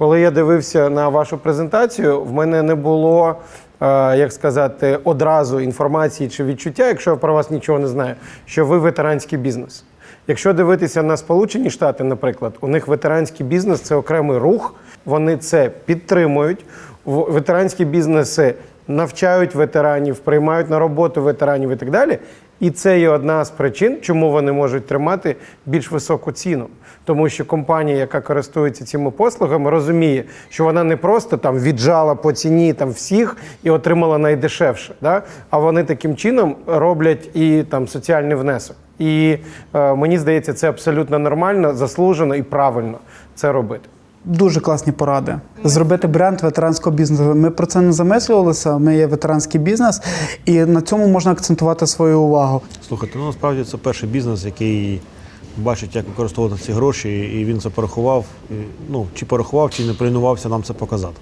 Коли я дивився на вашу презентацію, в мене не було, е, як сказати, одразу інформації чи відчуття, якщо я про вас нічого не знаю, що ви ветеранський бізнес. Якщо дивитися на Сполучені Штати, наприклад, у них ветеранський бізнес це окремий рух, вони це підтримують. Ветеранські бізнеси навчають ветеранів, приймають на роботу ветеранів і так далі. І це є одна з причин, чому вони можуть тримати більш високу ціну. Тому що компанія, яка користується цими послугами, розуміє, що вона не просто там віджала по ціні там всіх і отримала найдешевше. Да? А вони таким чином роблять і там соціальний внесок. І е, мені здається, це абсолютно нормально, заслужено і правильно це робити. Дуже класні поради. Зробити бренд ветеранського бізнесу. Ми про це не замислювалися. Ми є ветеранський бізнес, і на цьому можна акцентувати свою увагу. Слухайте, ну насправді це перший бізнес, який бачить, як використовувати ці гроші, і він це порахував. Ну, чи порахував, чи не прийнувався нам це показати.